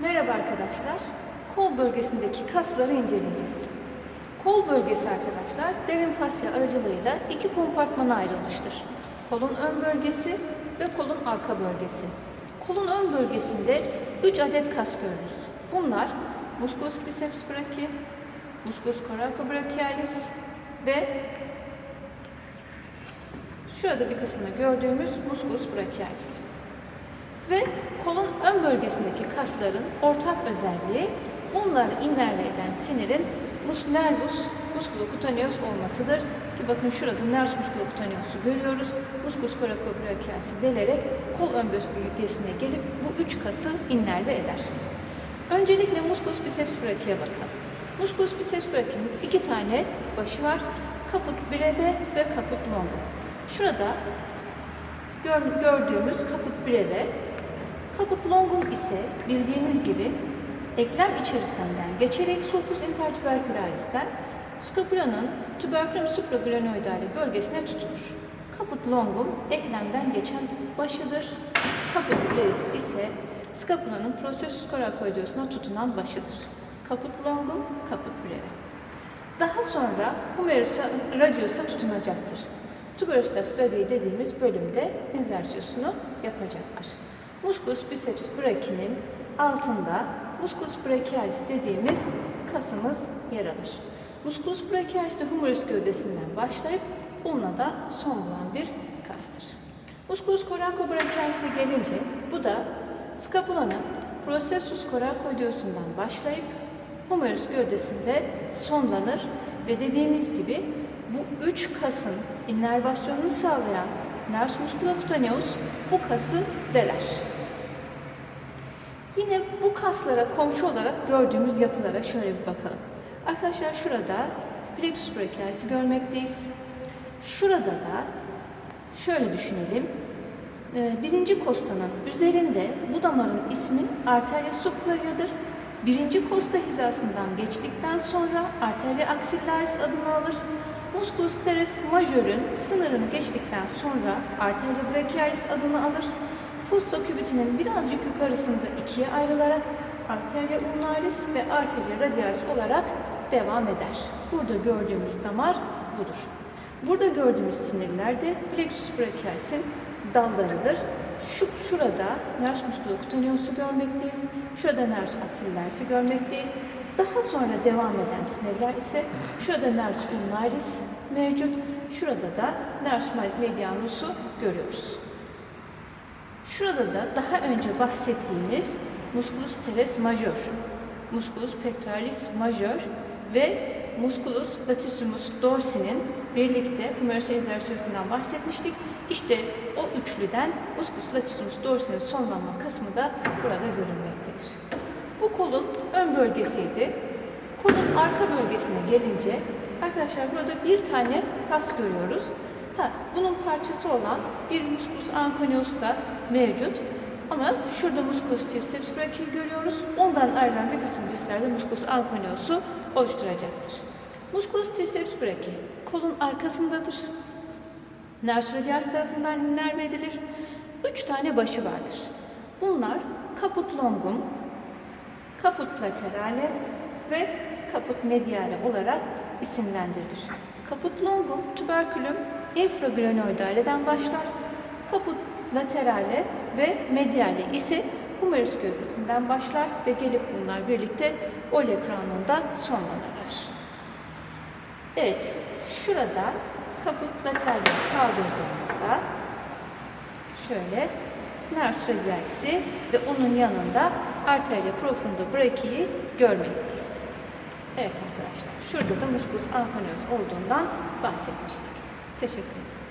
Merhaba arkadaşlar. Kol bölgesindeki kasları inceleyeceğiz. Kol bölgesi arkadaşlar derin fasya aracılığıyla iki kompartmana ayrılmıştır. Kolun ön bölgesi ve kolun arka bölgesi. Kolun ön bölgesinde 3 adet kas görürüz. Bunlar musculus biceps brachii, musculus coracobrachialis ve şurada bir kısmını gördüğümüz musculus brachialis. Ve kolun ön bölgesindeki kasların ortak özelliği bunları innerve eden sinirin mus nervus musculocutaneus olmasıdır. Ki bakın şurada nervus musculocutaneus'u görüyoruz. Musculus coracobrachialis'i delerek kol ön bölgesine gelip bu üç kası innerve eder. Öncelikle musculus biceps brachia'ya bakalım. Musculus biceps brachia'nın iki tane başı var. Kaput breve ve kaput longum. Şurada gör- gördüğümüz kaput breve, kaput longum ise bildiğiniz gibi eklem içerisinden geçerek sulcus intertubercularisten scapulanın tuberculum supraglenoidale bölgesine tutunur. Kaput longum eklemden geçen başıdır. Kaput brevis ise scapulanın processus coracoideus'una tutunan başıdır. Kaput longum, kaput breve. Daha sonra humerus radius'a tutunacaktır. Tuberostas radii dediğimiz bölümde insersiyosunu yapacaktır. Musculus biceps brachi'nin altında musculus brachialis dediğimiz kasımız yer alır. Musculus brachialis de humerus gövdesinden başlayıp ulna da son bulan bir kastır. Musculus coracobrachialis'e gelince bu da scapulanın processus coracoideus'undan başlayıp humerus gövdesinde sonlanır ve dediğimiz gibi bu üç kasın innervasyonunu sağlayan nervus musculocutaneus bu kası deler. Yine bu kaslara komşu olarak gördüğümüz yapılara şöyle bir bakalım. Arkadaşlar şurada plexus brachialis'i görmekteyiz. Şurada da şöyle düşünelim. Ee, Birinci kostanın üzerinde bu damarın ismi arteria subclavia'dır. Birinci kosta hizasından geçtikten sonra arteria axillaris adını alır. Musculus teres major'ün sınırını geçtikten sonra arteria brachialis adını alır. Fossa cubitinin birazcık yukarısında ikiye ayrılarak arteria ulnaris ve arteria radialis olarak devam eder. Burada gördüğümüz damar budur. Burada gördüğümüz sinirler de plexus brachialis'in dallarıdır. Şu şurada nervus musculocutaneus'u görmekteyiz. Şurada nervus axillaris'i görmekteyiz. Daha sonra devam eden sinirler ise şurada nervus ulnaris mevcut. Şurada da nervus medianus'u görüyoruz. Şurada da daha önce bahsettiğimiz musculus teres major, musculus pectoralis major ve musculus latissimus dorsi'nin birlikte humerus exercisinden bahsetmiştik. İşte o üçlüden musculus latissimus dorsi'nin sonlanma kısmı da burada görülmektedir. Bu kolun ön bölgesiydi. Kolun arka bölgesine gelince arkadaşlar burada bir tane kas görüyoruz. Ha, bunun parçası olan bir musculus anconeus da mevcut. Ama şurada musculus triceps brachiae görüyoruz. Ondan ayrılan bir kısım liflerde musculus anconeus'u oluşturacaktır. Musculus triceps brachiae kolun arkasındadır. Nervus radialis tarafından innerve edilir. Üç tane başı vardır. Bunlar caput longum, caput laterale ve caput mediale olarak isimlendirilir. Caput longum infraglenoidaleden başlar. Caput laterale ve mediale ise humerus gövdesinden başlar ve gelip bunlar birlikte olekranında sonlanırlar. Evet, şurada kaput lateralini kaldırdığımızda şöyle nervus radialis'i ve onun yanında arteria profunda brachiae'yi görmekteyiz. Evet arkadaşlar, şurada da musculus anconeus olduğundan bahsetmiştik. Teşekkür ederim.